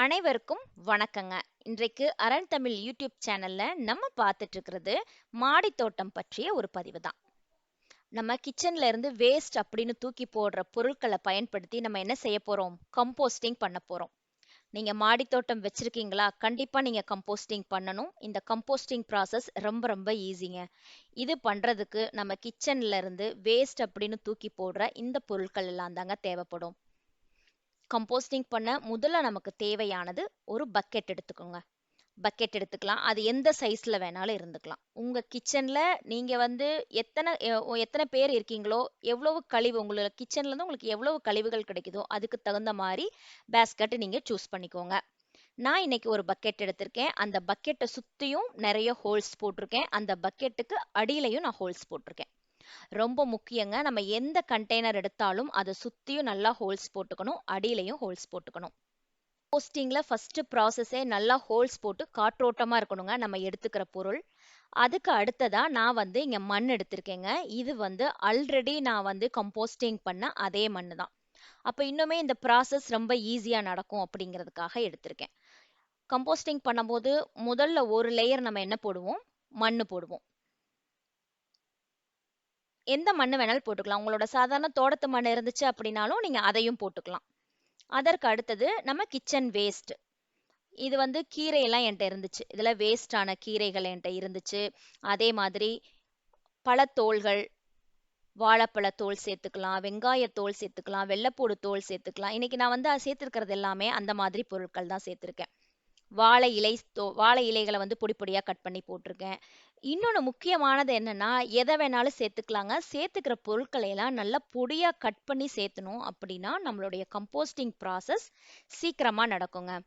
அனைவருக்கும் வணக்கங்க. இன்றைக்கு அரண் தமிழ் யூடியூப் சேனல்ல நம்ம பார்த்துட்டு இருக்கிறது மாடி தோட்டம் பற்றிய ஒரு பதிவு தான். நம்ம கிச்சன்ல இருந்து வேஸ்ட் அப்படின்னு தூக்கி போடுற பொருட்களை பயன்படுத்தி நம்ம என்ன செய்ய போறோம்? கம்போஸ்டிங் பண்ண போறோம். நீங்க மாடி தோட்டம் வச்சிருக்கீங்களா? கண்டிப்பா நீங்க கம்போஸ்டிங் பண்ணணும். இந்த கம்போஸ்டிங் ப்ராசஸ் ரொம்ப ரொம்ப ஈஸிங்க. இது பண்றதுக்கு நம்ம கிச்சன்ல இருந்து வேஸ்ட் அப்படின்னு தூக்கி போடுற இந்த பொருட்கள் எல்லாம் தாங்க தேவைப்படும். கம்போஸ்டிங் பண்ண முதல்ல நமக்கு தேவையானது ஒரு பக்கெட் எடுத்துக்கோங்க. பக்கெட் எடுத்துக்கலாம். அது எந்த சைஸில் வேணாலும் இருந்துக்கலாம். உங்கள் கிச்சனில் நீங்கள் வந்து எத்தனை எத்தனை பேர் இருக்கீங்களோ, எவ்வளவு கழிவு உங்களோட கிச்சன்லேருந்து உங்களுக்கு எவ்வளவு கழிவுகள் கிடைக்குதோ, அதுக்கு தகுந்த மாதிரி பேஸ்கெட் நீங்கள் சூஸ் பண்ணிக்கோங்க. நான் இன்னைக்கு ஒரு பக்கெட் எடுத்திருக்கேன். அந்த பக்கெட்டை சுற்றியும் நிறைய ஹோல்ஸ் போட்டிருக்கேன். அந்த பக்கெட்டுக்கு அடியிலையும் நான் ஹோல்ஸ் போட்டிருக்கேன். ரொம்ப முக்கியங்க. நம்ம எந்த கண்டெய்னர் எடுத்தாலும் அதை சுத்தியும் நல்லா ஹோல்ஸ் போட்டுக்கணும். அடியிலையும் ஹோல்ஸ் போட்டுக்கணும். போஸ்டிங்கில் ஃபர்ஸ்ட் ப்ராசஸே நல்லா ஹோல்ஸ் போட்டு காற்றோட்டமா இருக்கணுங்க நம்ம எடுத்துக்கிற பொருள். அதுக்கு அடுத்ததா நான் வந்து இங்க மண் எடுத்திருக்கேங்க. இது வந்து ஆல்ரெடி நான் வந்து கம்போஸ்டிங் பண்ண அதே மண்ணு தான். அப்போ இன்னுமே இந்த ப்ராசஸ் ரொம்ப ஈஸியா நடக்கும் அப்படிங்கிறதுக்காக எடுத்திருக்கேன். கம்போஸ்டிங் பண்ணும்போது முதல்ல ஒரு லேயர் நம்ம என்ன போடுவோம்? மண்ணு போடுவோம். எந்த மண்ணு வேணாலும் போட்டுக்கலாம். உங்களோட சாதாரண தோட்டத்து மண் இருந்துச்சு அப்படின்னாலும் நீங்க அதையும் போட்டுக்கலாம். அதற்கு அடுத்தது நம்ம கிச்சன் வேஸ்ட். இது வந்து கீரையெல்லாம் என்கிட்ட இருந்துச்சு. இதுல வேஸ்டான கீரைகள் என்கிட்ட இருந்துச்சு. அதே மாதிரி பழத்தோல்கள், வாழைப்பழ தோல் சேர்த்துக்கலாம், வெங்காய தோல் சேர்த்துக்கலாம், வெள்ளைப்பூடு தோல் சேர்த்துக்கலாம். இன்னைக்கு நான் வந்து சேர்த்துருக்கிறது எல்லாமே அந்த மாதிரி பொருட்கள் தான் சேர்த்திருக்கேன். வாழை இலை தோ வாழை இலைகளை வந்து பொடி பொடியாக கட் பண்ணி போட்டிருக்கேன். இன்னொன்னு முக்கியமானது என்னன்னா, எதை வேணாலும் சேர்த்துக்கலாங்க. சேர்த்துக்கிற பொருட்களை எல்லாம் நல்லா பொடியா கட் பண்ணி சேர்த்தணும் அப்படின்னா, நம்மளுடைய கம்போஸ்டிங் ப்ராசஸ் சீக்கிரமா நடக்குங்க.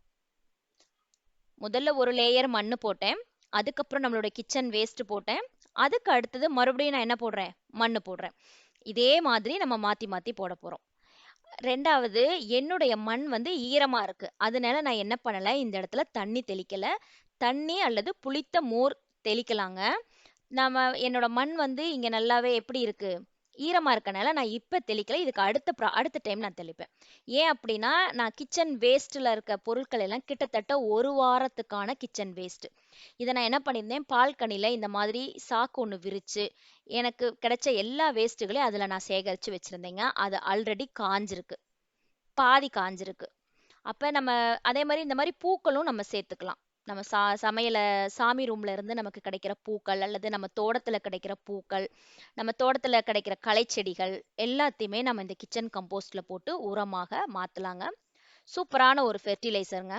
முதல்ல ஒரு லேயர் மண்ணு போட்டேன். அதுக்கப்புறம் நம்மளோட கிச்சன் வேஸ்ட் போட்டேன். அதுக்கு அடுத்தது மறுபடியும் நான் என்ன போடுறேன்? மண்ணு போடுறேன். இதே மாதிரி நம்ம மாத்தி மாத்தி போட போறோம். ரெண்டாவது என்னுடைய மண் வந்து ஈரமா இருக்கு. அதனால நான் என்ன பண்ணல, இந்த இடத்துல தண்ணி தெளிக்கல. தண்ணி அல்லது புளித்த மோர் தெளிக்கலாங்க. நம்ம என்னோட மண் வந்து இங்கே நல்லாவே எப்படி இருக்குது ஈரமாக இருக்கனால நான் இப்போ தெளிக்கல. இதுக்கு அடுத்த ப்ரா அடுத்த டைம் நான் தெளிப்பேன். ஏன் அப்படின்னா, நான் கிச்சன் வேஸ்ட்டில் இருக்க பொருட்கள் எல்லாம் கிட்டத்தட்ட ஒரு வாரத்துக்கான கிச்சன் வேஸ்ட்டு இதை நான் என்ன பண்ணியிருந்தேன், பால்கனியில் இந்த மாதிரி சாக்கு ஒன்று விரித்து எனக்கு கிடைச்ச எல்லா வேஸ்ட்டுகளையும் அதில் நான் சேகரித்து வச்சிருந்தேங்க. அது ஆல்ரெடி காஞ்சிருக்கு. பாதி காஞ்சிருக்கு. அப்போ நம்ம அதே மாதிரி இந்த மாதிரி பூக்களும் நம்ம சேர்த்துக்கலாம். நம்ம சா சமையல சாமி ரூம்ல இருந்து நமக்கு கிடைக்கிற பூக்கள், அல்லது நம்ம தோட்டத்துல கிடைக்கிற பூக்கள், நம்ம தோட்டத்துல கிடைக்கிற களைச்செடிகள் எல்லாத்தையுமே நம்ம இந்த கிச்சன் கம்போஸ்ட்ல போட்டு உரமாக மாத்தலாங்க. சூப்பரான ஒரு ஃபெர்டிலைசருங்க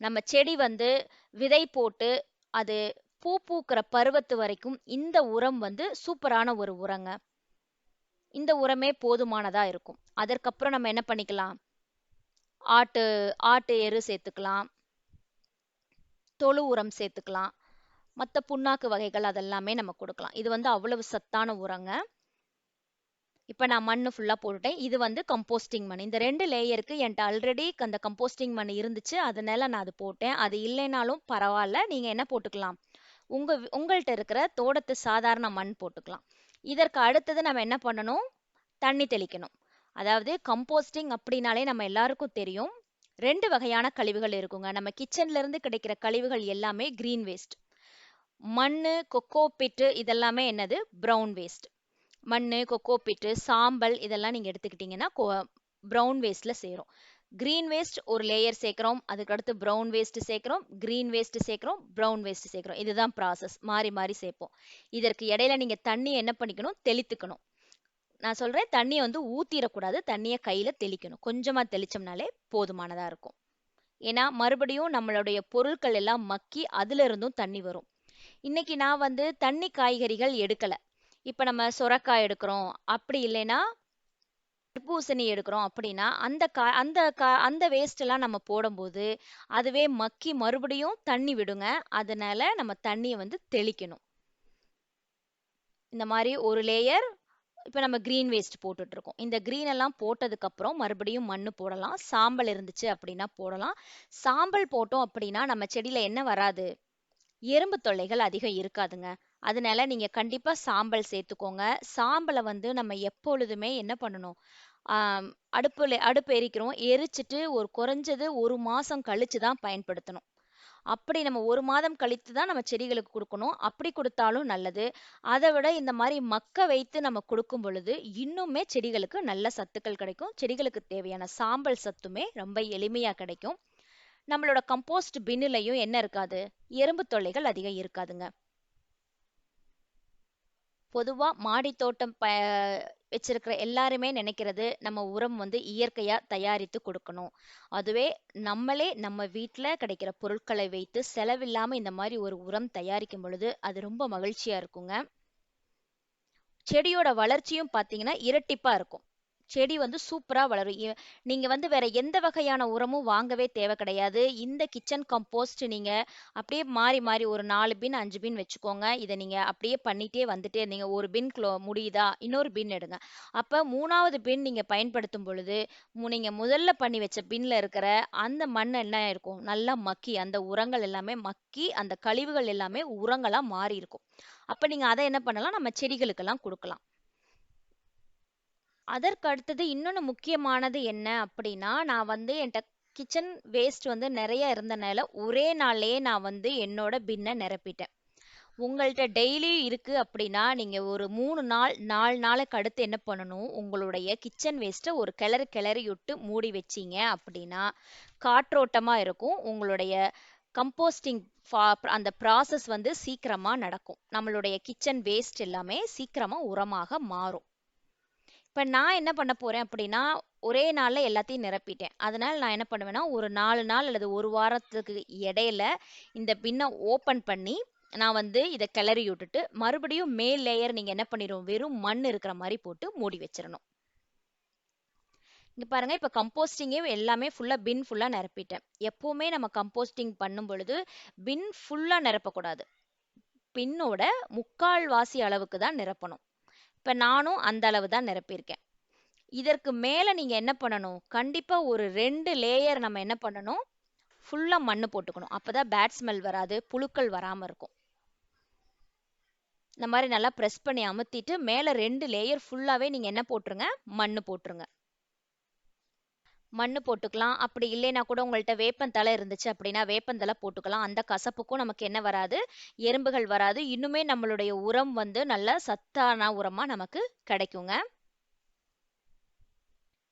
நம்ம செடி வந்து விதை போட்டு அது பூ பூக்கிற பருவத்து வரைக்கும் இந்த உரம் வந்து சூப்பரான ஒரு உரங்க. இந்த உரமே போதுமானதா இருக்கும். அதற்கப்புறம் நம்ம என்ன பண்ணிக்கலாம்? ஆட்டு ஆட்டு எரு சேர்த்துக்கலாம். தொழு உரம் சேர்த்துக்கலாம். மத்த புண்ணாக்கு வகைகள் அதெல்லாமே நம்ம குடுக்கலாம். இது வந்து அவ்வளவு சத்தான உரங்க. இப்ப நான் மண்ணு ஃபுல்லா போட்டுட்டேன். இது வந்து கம்போஸ்டிங் மண். இந்த ரெண்டு லேயருக்கு என்கிட்ட ஆல்ரெடி அந்த கம்போஸ்டிங் மண் இருந்துச்சு. அதனால நான் அது போட்டேன். அது இல்லைனாலும் பரவாயில்ல நீங்க என்ன போட்டுக்கலாம்? உங்க உங்கள்கிட்ட இருக்கிற தோட்டத்து சாதாரண மண் போட்டுக்கலாம். இதற்கு அடுத்தது நம்ம என்ன பண்ணணும்? தண்ணி தெளிக்கணும். அதாவது கம்போஸ்டிங் அப்படின்னாலே நம்ம எல்லாருக்கும் தெரியும். ரெண்டு வகையான கழிவுகள் இருக்குங்க. நம்ம கிச்சன்ல இருந்து கிடைக்கிற கழிவுகள் எல்லாமே கிரீன் வேஸ்ட். மண் கொக்கோ பிட்டு இதெல்லாமே என்னது? Brown waste. மண் கொக்கோ பிட்டு சாம்பல் இதெல்லாம் நீங்க எடுத்துக்கிட்டீங்கன்னா, ப்ரௌன் ப்ரவுன் வேஸ்ட்ல சேரும். கிரீன் வேஸ்ட் ஒரு லேயர் சேர்க்குறோம் அதுக்கு அடுத்து ப்ரவுன் வேஸ்ட் சேர்க்குறோம் கிரீன் வேஸ்ட் சேர்க்குறோம் ப்ரௌன் வேஸ்ட் சேர்க்குறோம் இதுதான் ப்ராசஸ். மாறி மாறி சேர்ப்போம். இதற்கு இடையில நீங்க தண்ணியை என்ன பண்ணிக்கணும்? தெளித்துக்கணும். நான் சொல்றேன் தண்ணிய வந்து ஊற்றிடக்கூடாது தண்ணிய கையில தெளிக்கணும். கொஞ்சமா தெளிச்சோம்னாலே போதுமானதா இருக்கும். ஏன்னா, மறுபடியும் நம்மளுடைய பொருட்கள் எல்லாம் மக்கி அதுல இருந்தும் தண்ணி வரும். இன்னைக்கு நான் வந்து தண்ணி காய்கறிகள் எடுக்கல. இப்ப நம்ம சொரக்காய் எடுக்கிறோம். அப்படி இல்லைன்னா, தர்பூசணி எடுக்கிறோம் அப்படின்னா, அந்த கா அந்த கா அந்த வேஸ்ட் எல்லாம் நம்ம போடும்போது, அதுவே மக்கி மறுபடியும் தண்ணி விடுங்க. அதனால நம்ம தண்ணிய வந்து தெளிக்கணும். இந்த மாதிரி ஒரு லேயர் இப்போ நம்ம கிரீன் வேஸ்ட் போட்டுட்டு இருக்கோம். இந்த க்ரீன் எல்லாம் போட்டதுக்கப்புறம் மறுபடியும் மண்ணு போடலாம். சாம்பல் இருந்துச்சு அப்படின்னா போடலாம். சாம்பல் போட்டோம் அப்படின்னா, நம்ம செடியில என்ன வராது? எறும்பு தொல்லைகள் அதிகம் இருக்காதுங்க. அதனால நீங்க கண்டிப்பா சாம்பல் சேர்த்துக்கோங்க. சாம்பலை வந்து நம்ம எப்பொழுதுமே என்ன பண்ணணும்? ஆம், அடுப்புல அடுப்பு எரிக்கிறோம். எரிச்சிட்டு ஒரு குறைஞ்சது ஒரு மாசம் கழிச்சு தான் பயன்படுத்தணும். அப்படி நம்ம ஒரு மாதம் கழித்து தான் நம்ம செடிகளுக்கு கொடுக்கணும் அப்படி கொடுத்தாலும் நல்லது. அதை விட இந்த மாதிரி மக்க வைத்து நம்ம கொடுக்கும் பொழுது, இன்னுமே செடிகளுக்கு நல்ல சத்துக்கள் கிடைக்கும். செடிகளுக்கு தேவையான சாம்பல் சத்துமே ரொம்ப எளிமையாக கிடைக்கும். நம்மளோட கம்போஸ்ட் பின்னிலையும் என்ன இருக்காது? எறும்பு தொல்லைகள் அதிகம் இருக்காதுங்க. பொதுவாக மாடி தோட்டம் ப வச்சிருக்கிற எல்லாருமே நினைக்கிறது, நம்ம உரம் வந்து இயற்கையா தயாரித்து குடுக்கணும். அதுவே நம்மளே நம்ம வீட்ல கிடைக்கிற பொருட்களை வைத்து செலவில்லாம இந்த மாதிரி ஒரு உரம் தயாரிக்கும் பொழுது, அது ரொம்ப மகிழ்ச்சியா இருக்குங்க. செடியோட வளர்ச்சியும் பார்த்தீங்கன்னா, இரட்டிப்பா இருக்கும். செடி வந்து சூப்பரா வளரும். நீங்கள் நீங்க வந்து வேற எந்த வகையான உரமும் வாங்கவே தேவை கிடையாது. இந்த கிச்சன் கம்போஸ்ட் நீங்க அப்படியே மாறி, மாறி ஒரு நாலு பின், அஞ்சு பின் வச்சுக்கோங்க. இத நீங்க அப்படியே பண்ணிட்டே வந்துட்டே இருந்தீங்க. ஒரு பின் க்ளோ முடியுதா? இன்னொரு பின் எடுங்க. அப்ப மூணாவது பின் நீங்க பயன்படுத்தும் பொழுது, நீங்கள் நீங்க முதல்ல பண்ணி வச்ச பின்ல இருக்கிற அந்த மண் என்ன ஆயிருக்கும்? நல்லா மக்கி, அந்த உரங்கள் எல்லாமே மக்கி, அந்த கழிவுகள் எல்லாமே உரங்களா மாறி இருக்கும். அப்ப நீங்க அத என்ன பண்ணலாம்? நம்ம செடிகளுக்கெல்லாம் குடுக்கலாம். அதற்கு அடுத்தது இன்னொன்னு முக்கியமானது என்ன அப்படின்னா, நான் வந்து என்கிட்ட கிச்சன் வேஸ்ட் வந்து நிறைய இருந்தனால, ஒரே நாள்லேயே நான் வந்து என்னோட பின்னை நிரப்பிட்டேன். உங்கள்கிட்ட டெய்லி இருக்கு அப்படின்னா, நீங்க ஒரு மூணு நாள், நாலு நாளுக்கு அடுத்து என்ன பண்ணணும்? உங்களுடைய கிச்சன் வேஸ்ட்டை ஒரு கிளறி கிளறி விட்டு மூடி வச்சீங்க அப்படின்னா, காற்றோட்டமா இருக்கும். உங்களுடைய கம்போஸ்டிங் ஃபா அந்த ப்ராசஸ் வந்து சீக்கிரமா நடக்கும். நம்மளுடைய கிச்சன் வேஸ்ட் எல்லாமே சீக்கிரமா உரமாக மாறும். இப்போ நான் என்ன பண்ண போகிறேன் அப்படின்னா, ஒரே நாளில் எல்லாத்தையும் நிரப்பிட்டேன். அதனால் நான் என்ன பண்ணுவேன்னா, ஒரு நாலு நாள் அல்லது ஒரு வாரத்துக்கு இடையில இந்த பின்னை ஓப்பன் பண்ணி, நான் வந்து இதை கிளறி விட்டுட்டு, மறுபடியும் மேல் லேயர் நீங்கள் என்ன பண்ணிடுவோம் வெறும் மண் இருக்கிற மாதிரி போட்டு மூடி வச்சிடணும் இங்கே பாருங்கள் இப்போ கம்போஸ்டிங்கே எல்லாமே ஃபுல்லாக பின் ஃபுல்லாக நிரப்பிட்டேன். எப்போவுமே நம்ம கம்போஸ்டிங் பண்ணும் பொழுது, பின் ஃபுல்லாக நிரப்பக்கூடாது. பின்னோட 3/4 வாசி அளவுக்கு தான் நிரப்பணும். இப்போ நானும் அந்த அளவு தான் நிரப்பியிருக்கேன். இதற்கு மேல நீங்க என்ன பண்ணணும்? கண்டிப்பா ஒரு ரெண்டு லேயர் நம்ம என்ன பண்ணணும்? ஃபுல்லா மண்ணு போட்டுக்கணும். அப்பதான் பேட் ஸ்மெல் வராது. புழுக்கள் வராம இருக்கும். இந்த மாதிரி நல்லா ப்ரெஸ் பண்ணி அமுத்திட்டு, மேல ரெண்டு லேயர் ஃபுல்லாவே நீங்க என்ன போட்டுருங்க? மண்ணு போட்டுருங்க. மண்ணு போட்டுக்கலாம். அப்படி இல்லைன்னா கூட உங்கள்ட்ட வேப்பந்தலை இருந்துச்சு அப்படின்னா, வேப்பந்தலை போட்டுக்கலாம். அந்த கசப்புக்கும் நமக்கு என்ன வராது? எறும்புகள் வராது. இன்னுமே நம்மளுடைய உரம் வந்து நல்ல சத்தான உரமா நமக்கு கிடைக்குங்க.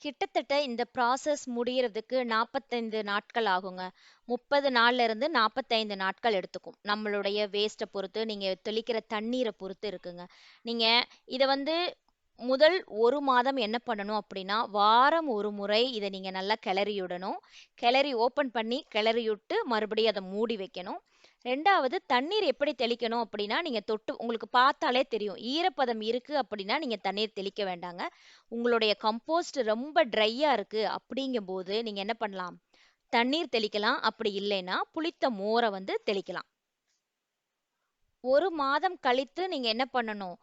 கிட்டத்தட்ட இந்த ப்ராசஸ் முடியறதுக்கு 45 நாட்கள் ஆகுங்க. 30 நாள்ல இருந்து 45 நாட்கள் எடுத்துக்கும். நம்மளுடைய வேஸ்ட்டை பொறுத்து, நீங்க தெளிக்கிற தண்ணீரை பொறுத்து இருக்குங்க. நீங்க இத வந்து முதல் ஒரு மாதம் என்ன பண்ணணும் அப்படின்னா, வாரம் ஒரு முறை இத நீங்க நல்லா கிளறி விடணும். கிளறி ஓப்பன் பண்ணி கிளறி விட்டு, மறுபடியும் அத மூடி வைக்கணும். ரெண்டாவது தண்ணீர் எப்படி தெளிக்கணும் அப்படின்னா, நீங்க தொட்டு உங்களுக்கு பார்த்தாலே தெரியும். ஈரப்பதம் இருக்கு அப்படின்னா, நீங்க தண்ணீர் தெளிக்க வேண்டாங்க. உங்களுடைய கம்போஸ்ட் ரொம்ப ட்ரையாக இருக்கு அப்படிங்கும்போது, நீங்க என்ன பண்ணலாம்? தண்ணீர் தெளிக்கலாம். அப்படி இல்லைன்னா, புளித்த மோர வந்து தெளிக்கலாம். ஒரு மாதம் கழித்து நீங்க என்ன பண்ணணும்?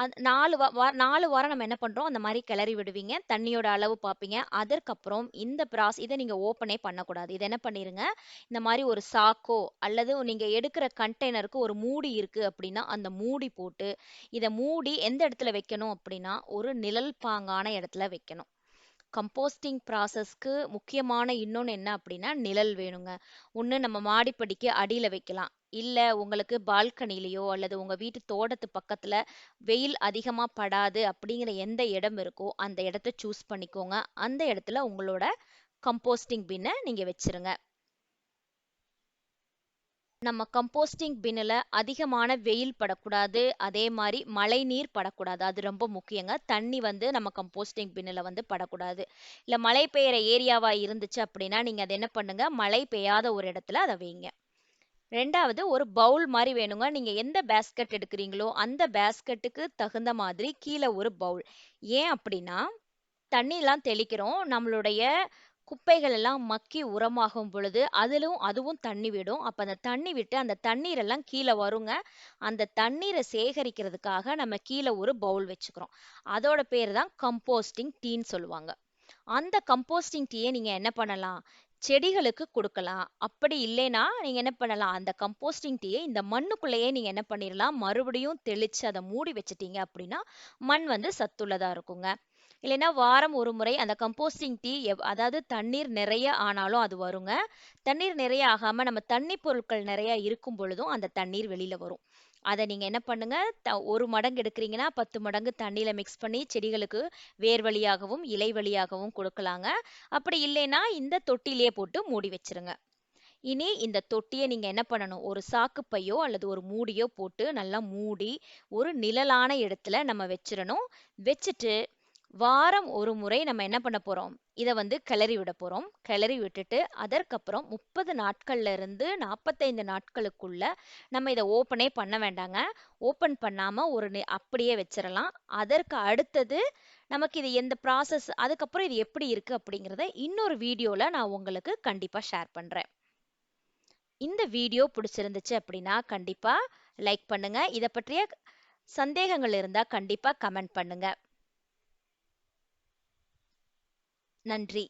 அந் 4 வா வா 4 வாரம் நம்ம என்ன பண்ணுறோம் அந்த மாதிரி கிளறி விடுவீங்க. தண்ணியோட அளவு பார்ப்பீங்க. அதற்கப்புறம் இந்த ப்ராஸ் இதை நீங்கள் ஓப்பனே பண்ணக்கூடாது. இதை என்ன பண்ணிருங்க, இந்த மாதிரி ஒரு சாக்கோ அல்லது நீங்கள் எடுக்கிற கண்டெய்னருக்கு ஒரு மூடி இருக்குது அப்படின்னா, அந்த மூடி போட்டு, இதை மூடி எந்த இடத்துல வைக்கணும் அப்படின்னா, ஒரு நிழல் பாங்கான இடத்துல வைக்கணும். கம்போஸ்டிங் ப்ராசஸ்க்கு முக்கியமான இன்னொன்னு என்ன அப்படின்னா, நிழல் வேணுங்க. ஒன்று நம்ம மாடிப்படிக்கு அடியில வைக்கலாம். இல்ல உங்களுக்கு பால்கனிலயோ அல்லது உங்க வீட்டு தோட்டத்து பக்கத்துல வெயில் அதிகமா படாது அப்படிங்கிற எந்த இடம் இருக்கோ, அந்த இடத்த சூஸ் பண்ணிக்கோங்க. அந்த இடத்துல உங்களோட கம்போஸ்டிங் பின்ன நீங்க வச்சிருங்க. நம்ம கம்போஸ்டிங் பின்னுல அதிகமான வெயில் படக்கூடாது. அதே மாதிரி மழை நீர் படக்கூடாது. அது ரொம்ப முக்கியங்க. தண்ணி வந்து நம்ம கம்போஸ்டிங் பின்னுல வந்து படக்கூடாது. இல்லை மழை பெய்கிற ஏரியாவா இருந்துச்சு அப்படின்னா, நீங்க அத என்ன பண்ணுங்க, மழை பெய்யாத ஒரு இடத்துல அதை வைங்க. ரெண்டாவது ஒரு பவுல் மாதிரி வேணுங்க. நீங்க எந்த பேஸ்கெட் எடுக்கிறீங்களோ, அந்த பேஸ்கெட்டுக்கு தகுந்த மாதிரி கீழே ஒரு பவுல். ஏன் அப்படின்னா, தண்ணிலாம் தெளிக்கிறோம். நம்மளுடைய குப்பைகள் எல்லாம் மக்கி உரமாகும் பொழுது, அதிலும் அதுவும் தண்ணி விடும். அப்ப அந்த தண்ணி விட்டு அந்த தண்ணீர் எல்லாம் கீழே வருங்க. அந்த தண்ணீரை சேகரிக்கிறதுக்காக நம்ம கீழ ஒரு பவுல் வச்சுக்கிறோம். அதோட பேர் தான் கம்போஸ்டிங் டீன்னு சொல்லுவாங்க. அந்த கம்போஸ்டிங் டீயை நீங்க என்ன பண்ணலாம்? செடிகளுக்கு குடுக்கலாம். அப்படி இல்லைன்னா, நீங்க என்ன பண்ணலாம்? அந்த கம்போஸ்டிங் டீயை இந்த மண்ணுக்குள்ளேயே நீங்க என்ன பண்ணிடலாம் மறுபடியும் தெளிச்சு அத மூடி வச்சுட்டீங்க அப்படின்னா, மண் வந்து சத்துள்ளதா இருக்குங்க. இல்லைன்னா வாரம் ஒரு முறை அந்த கம்போஸ்டிங் டீ எவ் அதாவது தண்ணீர் நிறைய ஆனாலும் அது வருங்க. தண்ணீர் நிறைய ஆகாம நம்ம தண்ணி பொருட்கள் நிறைய இருக்கும் பொழுதும் அந்த தண்ணீர் வெளியில வரும். அதை நீங்கள் என்ன பண்ணுங்க த ஒரு மடங்கு எடுக்கிறீங்கன்னா பத்து மடங்கு தண்ணியில் மிக்ஸ் பண்ணி செடிகளுக்கு வேர் வழியாகவும் இலை வழியாகவும் கொடுக்கலாங்க. அப்படி இல்லைன்னா இந்த தொட்டிலேயே போட்டு மூடி வச்சிருங்க. இனி இந்த தொட்டியை நீங்கள் என்ன பண்ணணும் ஒரு சாக்குப்பையோ அல்லது ஒரு மூடியோ போட்டு நல்லா மூடி ஒரு நிழலான இடத்துல நம்ம வச்சிடணும். வச்சுட்டு வாரம் ஒரு முறை நம்ம என்ன பண்ண போறோம்? இதை வந்து கிளறி விட போறோம். கிளறி விட்டுட்டு அதற்கப்புறம் முப்பது நாட்கள்ல இருந்து நாற்பத்தைந்து நாட்களுக்குள்ள நம்ம இதை ஓப்பனே பண்ண வேண்டாங்க. ஓப்பன் பண்ணாம ஒரு அப்படியே வச்சிடலாம் அதற்கு அடுத்தது நமக்கு இது எந்த ப்ராசஸ் அதுக்கப்புறம் இது எப்படி இருக்கு அப்படிங்கிறத இன்னொரு வீடியோல நான் உங்களுக்கு கண்டிப்பா ஷேர் பண்றேன். இந்த வீடியோ பிடிச்சிருந்துச்சு அப்படின்னா கண்டிப்பா லைக் பண்ணுங்க. இதை பற்றிய சந்தேகங்கள் இருந்தா கண்டிப்பா கமெண்ட் பண்ணுங்க. நன்றி.